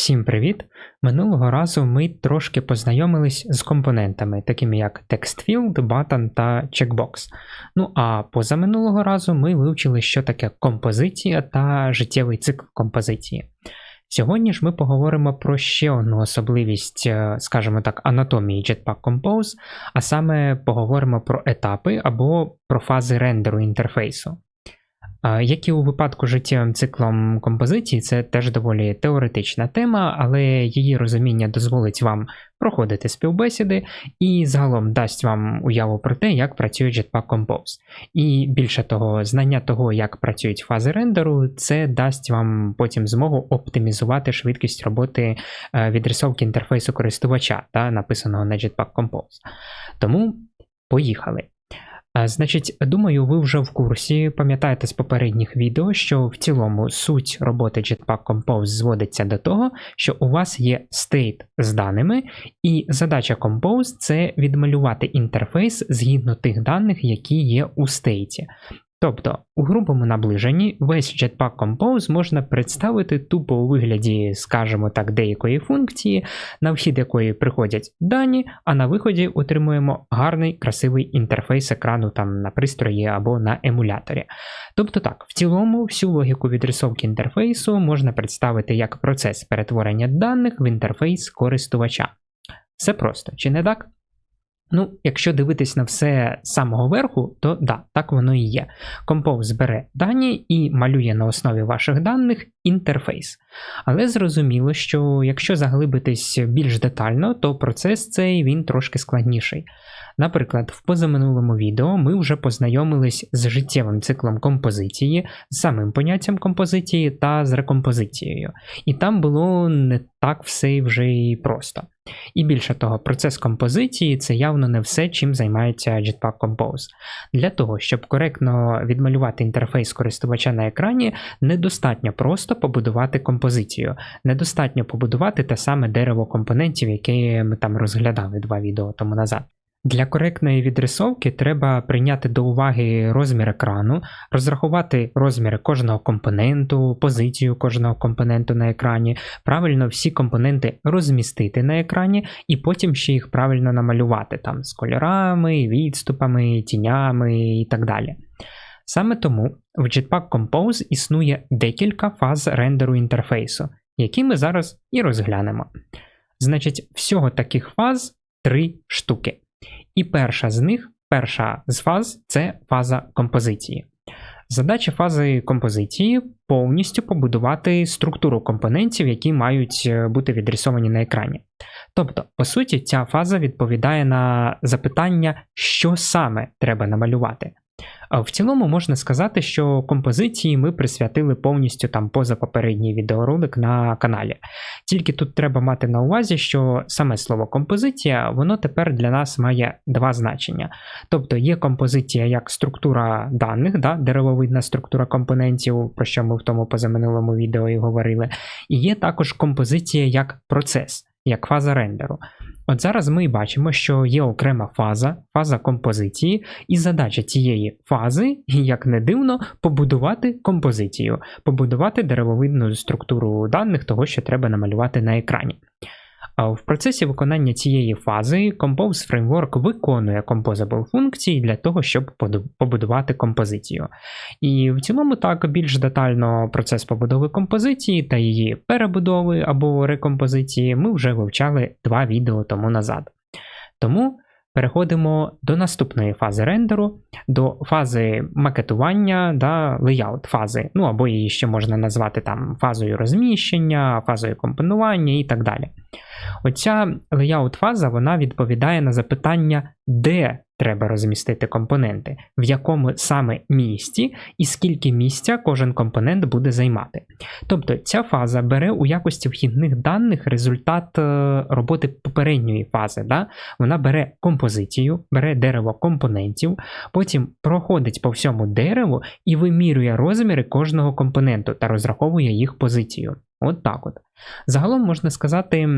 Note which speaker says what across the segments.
Speaker 1: Всім привіт! Минулого разу ми трошки познайомились з компонентами, такими як TextField, Button та Checkbox. Ну а позаминулого разу ми вивчили, що таке композиція та життєвий цикл композиції. Сьогодні ж ми поговоримо про ще одну особливість, е, скажімо так, анатомії Jetpack Compose, а саме поговоримо про етапи або про фази рендеру інтерфейсу. Як і у випадку життєвим циклом композиції, це теж доволі теоретична тема, але її розуміння дозволить вам проходити співбесіди і загалом дасть вам уяву про те, як працює Jetpack Compose. І більше того, знання того, як працюють фази рендеру, це дасть вам потім змогу оптимізувати швидкість роботи е, відрисовки інтерфейсу користувача, та написаного на Jetpack Compose. Тому поїхали. Значить, думаю, ви вже в курсі, пам'ятаєте з попередніх відео, що в цілому суть роботи Jetpack Compose зводиться до того, що у вас є стейт з даними, і задача Compose це відмалювати інтерфейс згідно тих даних, які є у стейті. Тобто, у грубому наближенні весь Jetpack Compose можна представити тупо у вигляді, скажімо так, деякої функції, на вхід якої приходять дані, а на виході отримуємо гарний красивий інтерфейс екрану там на пристрої або на емуляторі. Тобто так, в цілому, всю логіку відрисовки інтерфейсу можна представити як процес перетворення даних в інтерфейс користувача. Все просто, чи не так? Ну, якщо дивитись на все з самого верху, то да, так воно і є. Compose бере дані і малює на основі ваших даних інтерфейс. Але зрозуміло, що якщо заглибитись більш детально, то процес цей він трошки складніший. Наприклад, в позаминулому відео ми вже познайомились з життєвим циклом композиції, з самим поняттям композиції та з рекомпозицією. І там було не так все вже і просто. І більше того, процес композиції це явно не все, чим займається Jetpack Compose. Для того, щоб коректно відмалювати інтерфейс користувача на екрані, недостатньо просто побудувати композицію, недостатньо побудувати те саме дерево компонентів, яке ми там розглядали два відео тому назад. Для коректної відрисовки треба прийняти до уваги розмір екрану, розрахувати розміри кожного компоненту, позицію кожного компоненту на екрані, правильно всі компоненти розмістити на екрані, і потім ще їх правильно намалювати там з кольорами, відступами, тінями і так далі. Саме тому в Jetpack Compose існує декілька фаз рендеру інтерфейсу, які ми зараз і розглянемо. Значить, всього таких фаз три штуки. І перша з них, перша з фаз це фаза композиції. Задача фази композиції повністю побудувати структуру компонентів, які мають е, бути відрисовані на екрані. Тобто, по суті, ця фаза відповідає на запитання, що саме треба намалювати. В цілому можна сказати, що композиції ми присвятили повністю там поза попередній відеоролик на каналі. Тільки тут треба мати на увазі, що саме слово композиція, воно тепер для нас має два значення. Тобто є композиція як структура даних, да, деревовидна структура компонентів, про що ми в тому позаминулому відео і говорили, і є також композиція як процес, як фаза рендеру. От зараз ми бачимо, що є окрема фаза, фаза композиції, і задача цієї фази, як не дивно, побудувати композицію, побудувати деревовидну структуру даних того, що треба намалювати на екрані. В процесі виконання цієї фази Compose Framework виконує composable функції для того, щоб побудувати композицію. І в цілому так більш детально процес побудови композиції та її перебудови або рекомпозиції ми вже вивчали два відео тому назад. Тому переходимо до наступної фази рендеру, до фази макетування, да, леяут фази, ну або її ще можна назвати там фазою розміщення, фазою компонування і так далі. Оця layout фаза вона відповідає на запитання, де треба розмістити компоненти, в якому саме місці і скільки місця кожен компонент буде займати. Тобто ця фаза бере у якості вхідних даних результат е, роботи попередньої фази. Да? Вона бере композицію, бере дерево компонентів, потім проходить по всьому дереву і вимірює розміри кожного компоненту та розраховує їх позицію. От так от. Загалом можна сказати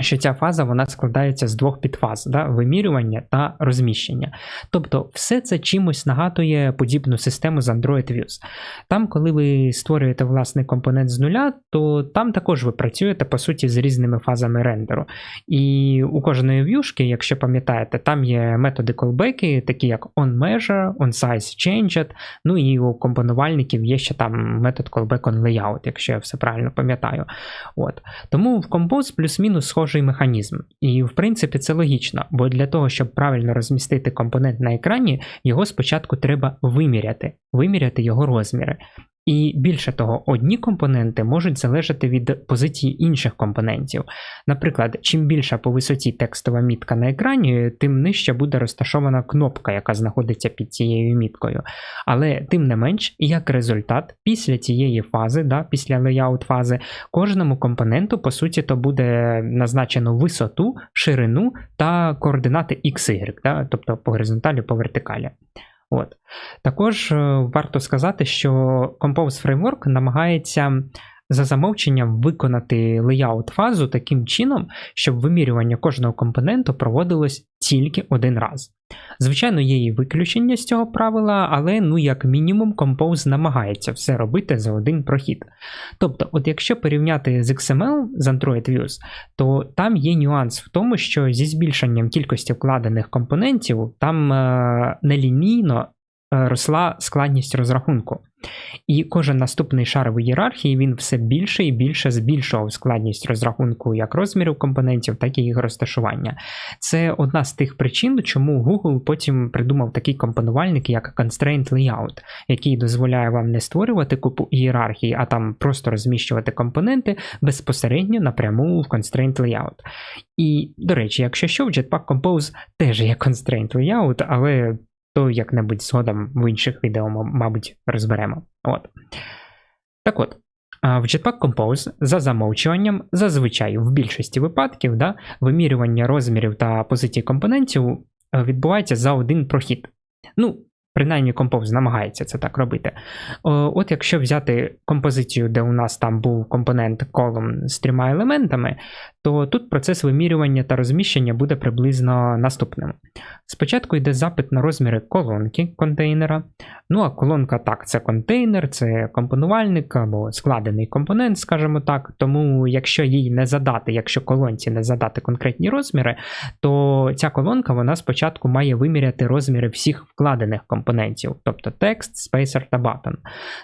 Speaker 1: що ця фаза вона складається з двох підфаз: да? вимірювання та розміщення. Тобто, все це чимось нагадує подібну систему з Android Views. Там, коли ви створюєте власний компонент з нуля, то там також ви працюєте по суті з різними фазами рендеру. І у кожної в'юшки, якщо пам'ятаєте, там є методи колбеки, такі як onMeasure, onSize Changed, ну і у компонувальників є ще там метод callback onLayout, якщо я все правильно пам'ятаю. От. Тому в Compose плюс-мінус схожий механізм. І в принципі це логічно, бо для того, щоб правильно розмістити компонент на екрані, його спочатку треба виміряти, виміряти його розміри. І більше того, одні компоненти можуть залежати від позиції інших компонентів. Наприклад, чим більша по висоті текстова мітка на екрані, тим нижче буде розташована кнопка, яка знаходиться під цією міткою. Але тим не менш, як результат, після цієї фази, да, після леяут фази, кожному компоненту, по суті, то буде назначено висоту, ширину та координати XY, да, тобто по горизонталі, по вертикалі. От. Також е, варто сказати, що Compose Framework намагається за замовченням виконати леяут фазу таким чином, щоб вимірювання кожного компоненту проводилось тільки один раз. Звичайно, є і виключення з цього правила, але, ну, як мінімум, Compose намагається все робити за один прохід. Тобто, от якщо порівняти з XML з Android Views, то там є нюанс в тому, що зі збільшенням кількості вкладених компонентів там е, нелінійно Е, росла складність розрахунку. І кожен наступний шар в ієрархії він все більше і більше збільшував складність розрахунку як розмірів компонентів, так і їх розташування. Це одна з тих причин, чому Google потім придумав такий компонувальник, як Constraint Layout, який дозволяє вам не створювати купу ієрархії, а там просто розміщувати компоненти безпосередньо напряму в Constraint Layout. І, до речі, якщо що, в Jetpack Compose теж є Constraint Layout, але то як-небудь згодом в інших відео, мабуть, розберемо. От. Так от, в Jetpack Compose за замовчуванням, зазвичай в більшості випадків, да, вимірювання розмірів та позицій компонентів е, відбувається за один прохід. Ну, Принаймні Compose намагається це так робити. От якщо взяти композицію, де у нас там був компонент column з трьома елементами, то тут процес вимірювання та розміщення буде приблизно наступним. Спочатку йде запит на розміри колонки контейнера. Ну а колонка так, це контейнер, це компонувальник або складений компонент, скажімо так. Тому, якщо їй не задати, якщо колонці не задати конкретні розміри, то ця колонка вона спочатку має виміряти розміри всіх вкладених компонентів, тобто текст, спейсер та button.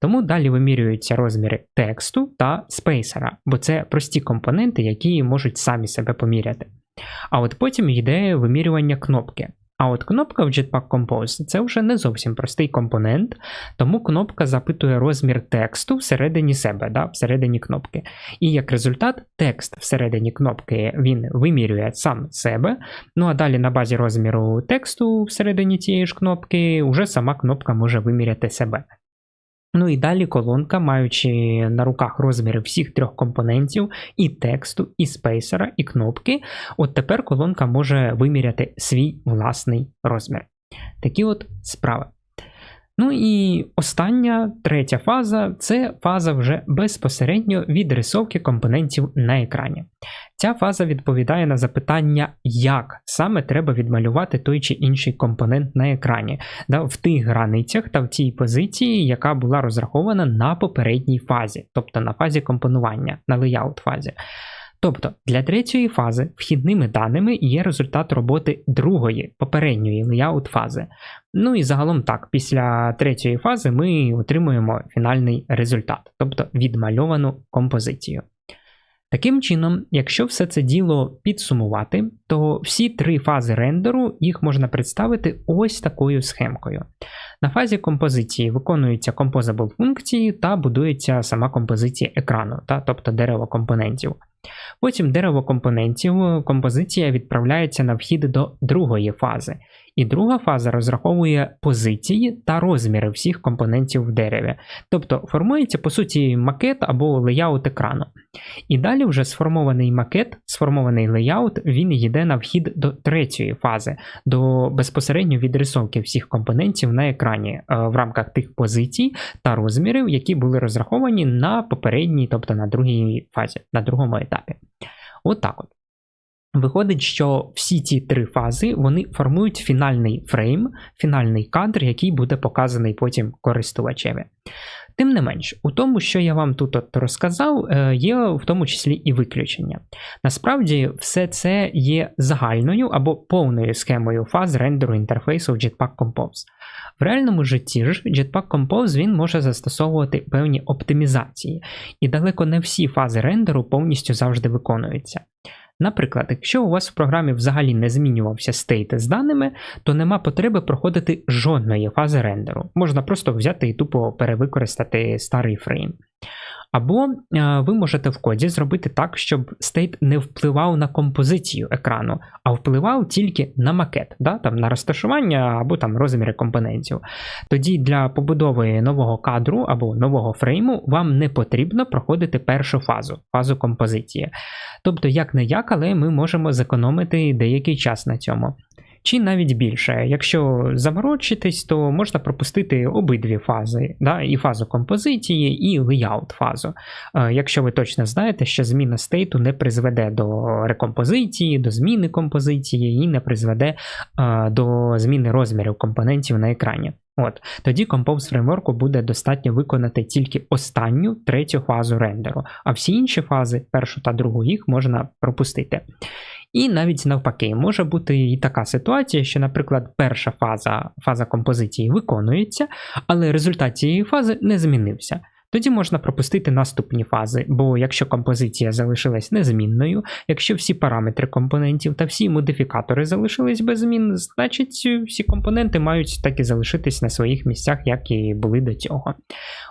Speaker 1: Тому далі вимірюються розміри тексту та спейсера, бо це прості компоненти, які можуть можуть самі себе поміряти. А от потім йде вимірювання кнопки. А от кнопка в Jetpack Compose це вже не зовсім простий компонент, тому кнопка запитує розмір тексту всередині себе, да, всередині кнопки. І як результат, текст всередині кнопки він вимірює сам себе. Ну а далі на базі розміру тексту всередині цієї ж кнопки, вже сама кнопка може виміряти себе. Ну і далі колонка, маючи на руках розміри всіх трьох компонентів, і тексту, і спейсера, і кнопки, от тепер колонка може виміряти свій власний розмір. Такі от справи. Ну і остання третя фаза це фаза вже безпосередньо відрисовки компонентів на екрані. Ця фаза відповідає на запитання, як саме треба відмалювати той чи інший компонент на екрані, да, в тих границях та в тій позиції, яка була розрахована на попередній фазі, тобто на фазі компонування, на layout фазі. Тобто для третьої фази вхідними даними є результат роботи другої попередньої layout фази. Ну і загалом так, після третьої фази ми отримуємо фінальний результат, тобто відмальовану композицію. Таким чином, якщо все це діло підсумувати, то всі три фази рендеру їх можна представити ось такою схемкою. На фазі композиції виконуються composable функції та будується сама композиція екрану, та, тобто дерево компонентів. Потім дерево компонентів композиція відправляється на вхід до другої фази, і друга фаза розраховує позиції та розміри всіх компонентів в дереві. Тобто формується, по суті, макет або леяут екрану. І далі вже сформований макет, сформований леяут, він йде на вхід до третьої фази, до безпосередньо відрисовки всіх компонентів на екрані е, в рамках тих позицій та розмірів, які були розраховані на попередній, тобто на другій фазі, на другому етапі. От так от. Виходить, що всі ці три фази вони формують фінальний фрейм, фінальний кадр, який буде показаний потім користувачеві. Тим не менш, у тому, що я вам тут от розказав, е, є в тому числі і виключення. Насправді, все це є загальною або повною схемою фаз рендеру інтерфейсу в Jetpack Compose. В реальному житті ж Jetpack Compose він може застосовувати певні оптимізації, і далеко не всі фази рендеру повністю завжди виконуються. Наприклад, якщо у вас в програмі взагалі не змінювався стейт з даними, то нема потреби проходити жодної фази рендеру. Можна просто взяти і тупо перевикористати старий фрейм. Або е, ви можете в коді зробити так, щоб стейт не впливав на композицію екрану, а впливав тільки на макет, да? там, на розташування або там розміри компонентів. Тоді для побудови нового кадру або нового фрейму вам не потрібно проходити першу фазу, фазу композиції. Тобто, як не як, але ми можемо зекономити деякий час на цьому чи навіть більше. Якщо заморочитись, то можна пропустити обидві фази, да, і фазу композиції, і layout фазу. Е, якщо ви точно знаєте, що зміна стейту не призведе до рекомпозиції, до зміни композиції і не призведе е, до зміни розмірів компонентів на екрані. От, Тоді Compose фреймворку буде достатньо виконати тільки останню третю фазу рендеру, а всі інші фази, першу та другу, їх можна пропустити. І навіть навпаки, може бути і така ситуація, що, наприклад, перша фаза фаза композиції виконується, але результат цієї фази не змінився. Тоді можна пропустити наступні фази, бо якщо композиція залишилась незмінною, якщо всі параметри компонентів та всі модифікатори залишились без змін, значить всі компоненти мають так і залишитись на своїх місцях, як і були до цього.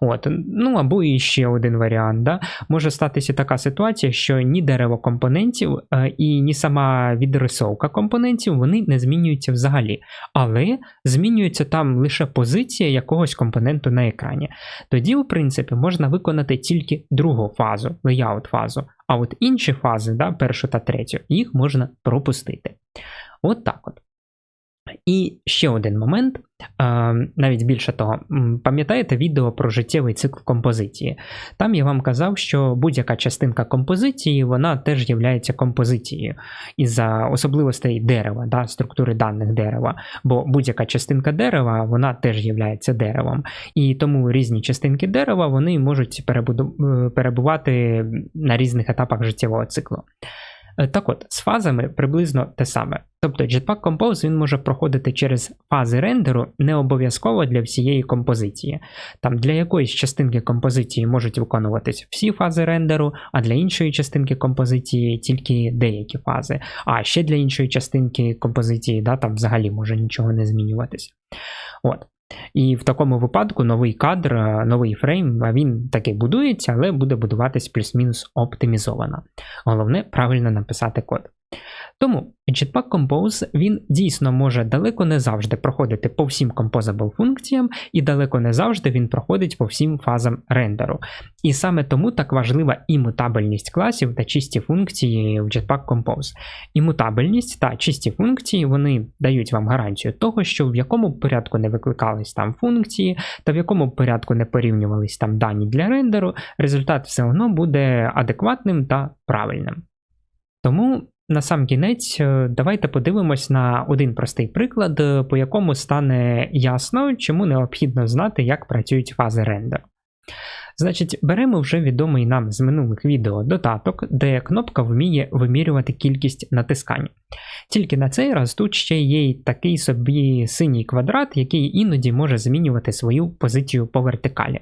Speaker 1: От. Ну або і ще один варіант. Да? Може статися така ситуація, що ні дерево компонентів е, і ні сама відрисовка компонентів вони не змінюються взагалі, але змінюється там лише позиція якогось компоненту на екрані. Тоді, в принципі, принципі, можна виконати тільки другу фазу, layout фазу, а от інші фази, да, першу та третю, їх можна пропустити. От так от. І ще один момент, навіть більше того, пам'ятаєте відео про життєвий цикл композиції? Там я вам казав, що будь-яка частинка композиції вона теж є композицією із-за особливостей дерева, да, структури даних дерева, бо будь-яка частинка дерева вона теж є деревом. І тому різні частинки дерева вони можуть е, перебувати на різних етапах життєвого циклу. Е, так от, з фазами приблизно те саме. Тобто Jetpack Compose він може проходити через фази рендеру не обов'язково для всієї композиції. Там Для якоїсь частинки композиції можуть виконуватись всі фази рендеру, а для іншої частинки композиції тільки деякі фази. А ще для іншої частинки композиції да, там взагалі може нічого не змінюватись. От. І в такому випадку новий кадр, е, новий фрейм, він таки будується, але буде будуватись плюс-мінус оптимізовано. Головне правильно написати код. Тому Jetpack Compose він дійсно може далеко не завжди проходити по всім composable функціям, і далеко не завжди він проходить по всім фазам рендеру. І саме тому так важлива імутабельність класів та чисті функції в Jetpack Compose. Імутабельність та чисті функції вони дають вам гарантію того, що в якому порядку не викликались там функції, та в якому порядку не порівнювались там дані для рендеру, результат все одно буде адекватним та правильним. Тому на сам кінець, е, давайте подивимось на один простий приклад, е, по якому стане ясно, чому необхідно знати, як працюють фази рендеру. Значить, беремо вже відомий нам з минулих відео додаток, де кнопка вміє вимірювати кількість натискань. Тільки на цей раз тут ще є такий собі синій квадрат, який іноді може змінювати свою позицію по вертикалі.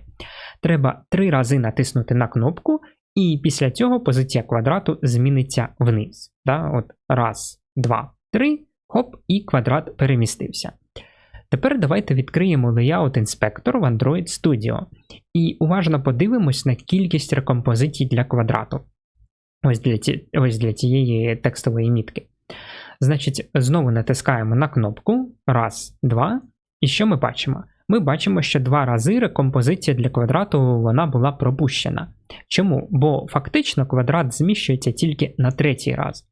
Speaker 1: Треба три рази натиснути на кнопку, і після цього позиція квадрату зміниться вниз. Да? От Раз, два, три, хоп, і квадрат перемістився. Тепер давайте відкриємо Layout Inspector в Android Studio і уважно подивимось на кількість рекомпозицій для квадрату. Ось для ці, ось для цієї текстової мітки. Значить, знову натискаємо на кнопку. Раз, два. І що ми бачимо? Ми бачимо, що два рази рекомпозиція для квадрату вона була пропущена. Чому? Бо фактично квадрат зміщується тільки на третій раз.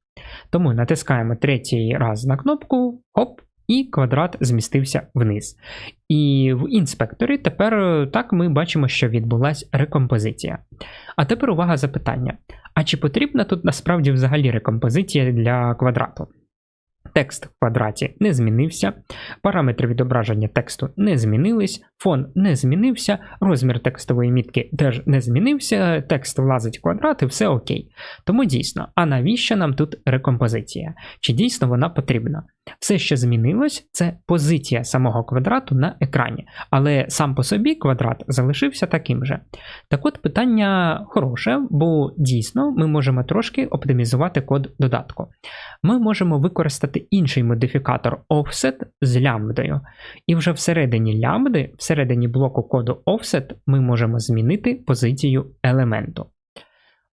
Speaker 1: Тому натискаємо третій раз на кнопку, хоп, і квадрат змістився вниз. І в інспекторі тепер е, так ми бачимо, що відбулася рекомпозиція. А тепер увага запитання: а чи потрібна тут насправді взагалі рекомпозиція для квадрату? Текст в квадраті не змінився, параметри відображення тексту не змінились, фон не змінився, розмір текстової мітки теж не змінився, текст влазить в квадрат і все окей. Тому дійсно, а навіщо нам тут рекомпозиція? Чи дійсно вона потрібна? Все, що змінилось, це позиція самого квадрату на екрані, але сам по собі квадрат залишився таким же. Так от питання хороше, бо дійсно ми можемо трошки оптимізувати код додатку. Ми можемо використати інший модифікатор offset з лямбдою. І вже всередині лямбди, всередині блоку коду offset, ми можемо змінити позицію елементу.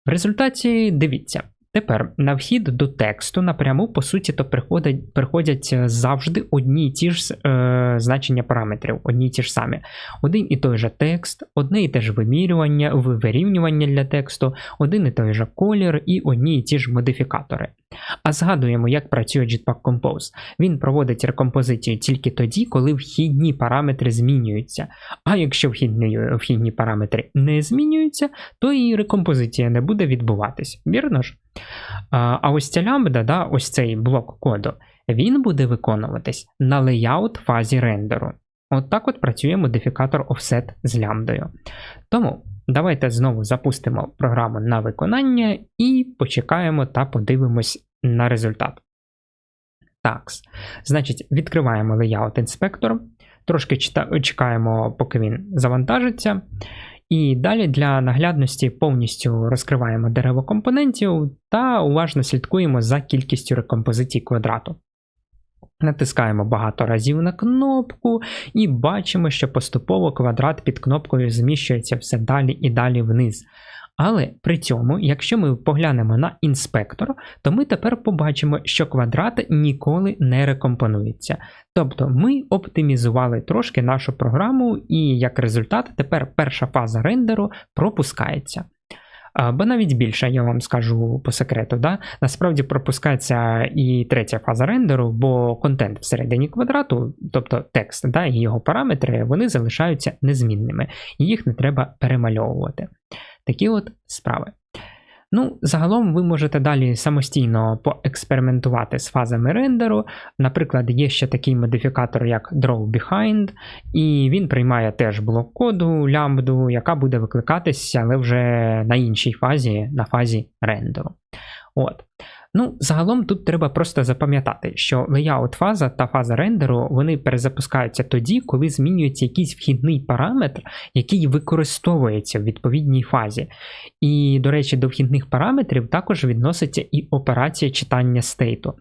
Speaker 1: В результаті дивіться. Тепер на вхід до тексту напряму, по суті, то приходять приходять завжди одні й ті ж е, значення параметрів, одні й ті ж самі. Один і той же текст, одне і те ж вимірювання, вирівнювання для тексту, один і той же колір і одні і ті ж модифікатори. А згадуємо, як працює Jetpack Compose. Він проводить рекомпозицію тільки тоді, коли вхідні параметри змінюються. А якщо вхідні, вхідні параметри не змінюються, то і рекомпозиція не буде відбуватись. Вірно ж? А ось ця лямбда, да, ось цей блок коду, він буде виконуватись на леяут фазі рендеру. От так от працює модифікатор offset з лямбдою. Тому давайте знову запустимо програму на виконання і почекаємо та подивимось на результат. Так, значить, відкриваємо Layout інспектор, трошки чекаємо, поки він завантажиться. І далі для наглядності повністю розкриваємо дерево компонентів та уважно слідкуємо за кількістю рекомпозицій квадрату. Натискаємо багато разів на кнопку і бачимо, що поступово квадрат під кнопкою зміщується все далі і далі вниз. Але при цьому, якщо ми поглянемо на інспектор, то ми тепер побачимо, що квадрат ніколи не рекомпонується. Тобто ми оптимізували трошки нашу програму, і як результат, тепер перша фаза рендеру пропускається. Бо навіть більше, я вам скажу по секрету, да? насправді пропускається і третя фаза рендеру, бо контент всередині квадрату, тобто текст да, і його параметри, вони залишаються незмінними, і їх не треба перемальовувати. Такі от справи. Ну, загалом ви можете далі самостійно поекспериментувати з фазами рендеру. Наприклад, є ще такий модифікатор, як Draw Behind, і він приймає теж блок коду, лямбду, яка буде викликатися, але вже на іншій фазі, на фазі рендеру. От. Ну, загалом тут треба просто запам'ятати, що layout фаза та фаза рендеру вони перезапускаються тоді, коли змінюється якийсь вхідний параметр, який використовується в відповідній фазі. І, до речі, до вхідних параметрів також відноситься і операція читання стейту.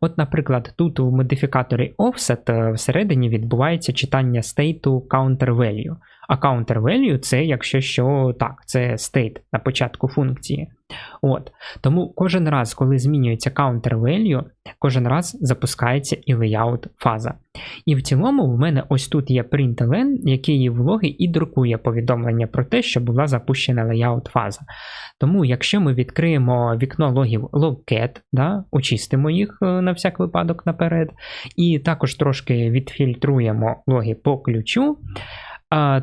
Speaker 1: От, наприклад, тут у модифікаторі offset е, всередині відбувається читання стейту counter value. А counter value це, якщо що так, це state на початку функції. От. Тому кожен раз, коли змінюється counter value, кожен раз запускається і layout фаза. І в цілому в мене ось тут є println, який в логи і друкує повідомлення про те, що була запущена layout фаза. Тому, якщо ми відкриємо вікно логів logcat, да, очистимо їх е, на всяк випадок наперед, і також трошки відфільтруємо логи по ключу.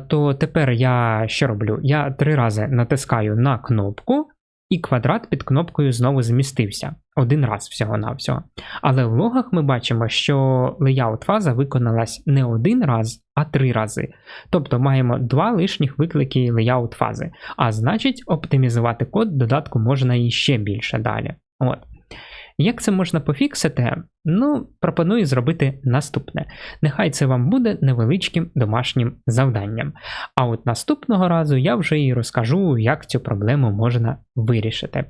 Speaker 1: То тепер я що роблю? Я три рази натискаю на кнопку, і квадрат під кнопкою знову змістився. Один раз всього-навсього. Але в логах ми бачимо, що layout фаза виконалась не один раз, а три рази. Тобто маємо два лишніх виклики layout фази. А значить, оптимізувати код додатку можна і ще більше далі. От. Як це можна пофіксити? Ну, пропоную зробити наступне. Нехай це вам буде невеличким домашнім завданням. А от наступного разу я вже і розкажу, як цю проблему можна вирішити.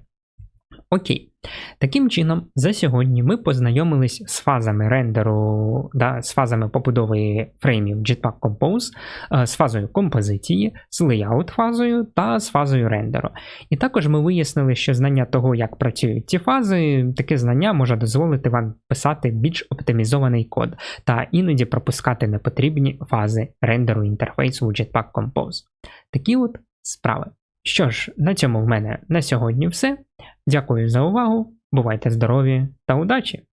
Speaker 1: Окей. Таким чином, за сьогодні ми познайомились з фазами рендеру, да, з фазами побудови фреймів Jetpack Compose, е, з фазою композиції, з layout фазою та з фазою рендеру. І також ми вияснили, що знання того, як працюють ці фази, таке знання може дозволити вам писати більш оптимізований код та іноді пропускати непотрібні фази рендеру інтерфейсу у Jetpack Compose. Такі от справи. Що ж, на цьому в мене на сьогодні все. Дякую за увагу, бувайте здорові та удачі!